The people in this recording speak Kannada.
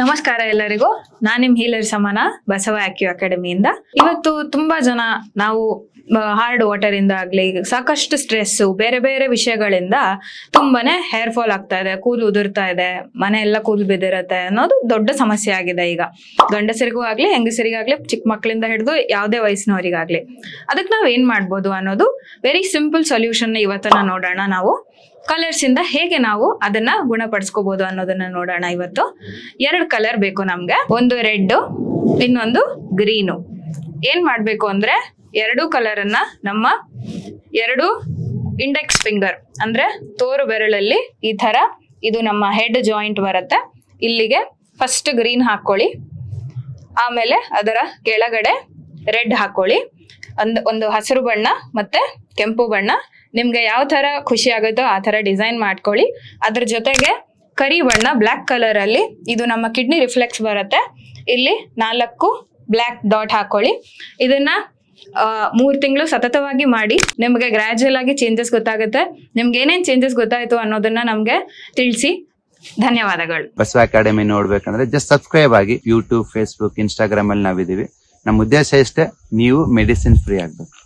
ನಮಸ್ಕಾರ ಎಲ್ಲರಿಗೂ. ನಾನ್ ನಿಮ್ ಹೀಲರ್ ಸಮಾನ, ಬಸವ ಆಕ್ಯೂ ಅಕಾಡೆಮಿಯಿಂದ ಇವತ್ತು ತುಂಬಾ ಜನ ನಾವು ಹಾರ್ಡ್ ವಾಟರ್ ಇಂದ ಆಗ್ಲಿ, ಸಾಕಷ್ಟು ಸ್ಟ್ರೆಸ್ ಬೇರೆ ಬೇರೆ ವಿಷಯಗಳಿಂದ ತುಂಬಾನೇ ಹೇರ್ ಫಾಲ್ ಆಗ್ತಾ ಇದೆ, ಕೂದಲು ಉದುರ್ತಾ ಇದೆ, ಮನೆ ಎಲ್ಲ ಕೂದಲು ಬಿದ್ದಿರತ್ತೆ ಅನ್ನೋದು ದೊಡ್ಡ ಸಮಸ್ಯೆ ಆಗಿದೆ ಈಗ. ಗಂಡಸರಿಗೂ ಆಗ್ಲಿ ಹೆಂಗಸರಿಗಾಗ್ಲಿ ಚಿಕ್ಕ ಮಕ್ಕಳಿಂದ ಹಿಡಿದು ಯಾವುದೇ ವಯಸ್ಸಿನವರಿಗಾಗ್ಲಿ. ಅದಕ್ಕೆ ನಾವ್ ಏನ್ ಮಾಡ್ಬೋದು ಅನ್ನೋದು ವೆರಿ ಸಿಂಪಲ್ ಸೊಲ್ಯೂಷನ್ ಇವತ್ತನ್ನ ನೋಡೋಣ ನಾವು. ಕಲರ್ಸ್ ಇಂದ ಹೇಗೆ ನಾವು ಅದನ್ನ ಗುಣಪಡಿಸ್ಕೋಬಹುದು ಅನ್ನೋದನ್ನ ನೋಡೋಣ ಇವತ್ತು. ಎರಡು ಕಲರ್ ಬೇಕು ನಮ್ಗೆ. ಒಂದು ರೆಡ್ ಇನ್ನೊಂದು ಗ್ರೀನು ಏನ್ ಮಾಡ್ಬೇಕು ಅಂದ್ರೆ ಎರಡು ಕಲರ್ ಅನ್ನ ನಮ್ಮ ಎರಡು ಇಂಡೆಕ್ಸ್ ಫಿಂಗರ್ ಅಂದ್ರೆ ತೋರು ಬೆರಳಲ್ಲಿ ಈ ತರ ಇದು ನಮ್ಮ ಹೆಡ್ ಜಾಯಿಂಟ್ ಬರುತ್ತೆ. ಇಲ್ಲಿಗೆ ಫಸ್ಟ್ ಗ್ರೀನ್ ಹಾಕೊಳ್ಳಿ ಆಮೇಲೆ ಅದರ ಕೆಳಗಡೆ ರೆಡ್ ಹಾಕೊಳ್ಳಿ ಒಂದು ಒಂದು ಹಸಿರು ಬಣ್ಣ ಮತ್ತೆ ಕೆಂಪು ಬಣ್ಣ. ನಿಮ್ಗೆ ಯಾವ ತರ ಖುಷಿ ಆಗುತ್ತೋ ಆ ತರ ಡಿಸೈನ್ ಮಾಡ್ಕೊಳ್ಳಿ. ಅದ್ರ ಜೊತೆಗೆ ಕರಿ ಬಣ್ಣ ಬ್ಲ್ಯಾಕ್ ಕಲರ್ ಅಲ್ಲಿ ಇದು ನಮ್ಮ ಕಿಡ್ನಿ ರಿಫ್ಲೆಕ್ಸ್ ಬರುತ್ತೆ. ಇಲ್ಲಿ ನಾಲ್ಕು ಬ್ಲ್ಯಾಕ್ ಡಾಟ್ ಹಾಕೊಳ್ಳಿ. ಇದನ್ನ ಮೂರು ತಿಂಗಳು ಸತತವಾಗಿ ಮಾಡಿ ನಿಮಗೆ ಗ್ರಾಜುಯಲ್ ಆಗಿ ಚೇಂಜಸ್ ಗೊತ್ತಾಗುತ್ತೆ. ನಿಮ್ಗೆ ಏನೇನ್ ಚೇಂಜಸ್ ಗೊತ್ತಾಯ್ತು ಅನ್ನೋದನ್ನ ನಮ್ಗೆ ತಿಳಿಸಿ. ಧನ್ಯವಾದಗಳು. ಬಸವ ಅಕಾಡೆಮಿ ನೋಡ್ಬೇಕಂದ್ರೆ ಜಸ್ಟ್ ಸಬ್ಸ್ಕ್ರೈಬ್ ಆಗಿ ಯೂಟ್ಯೂಬ್ ಫೇಸ್ಬುಕ್ ಇನ್ಸ್ಟಾಗ್ರಾಮ್ ಅಲ್ಲಿ ನಾವಿದೀವಿ ನಮ್ಮ ಉದ್ದೇಶ ಇಷ್ಟೇ ನೀವು ಮೆಡಿಸಿನ್ ಫ್ರೀ ಆಗ್ಬೇಕು.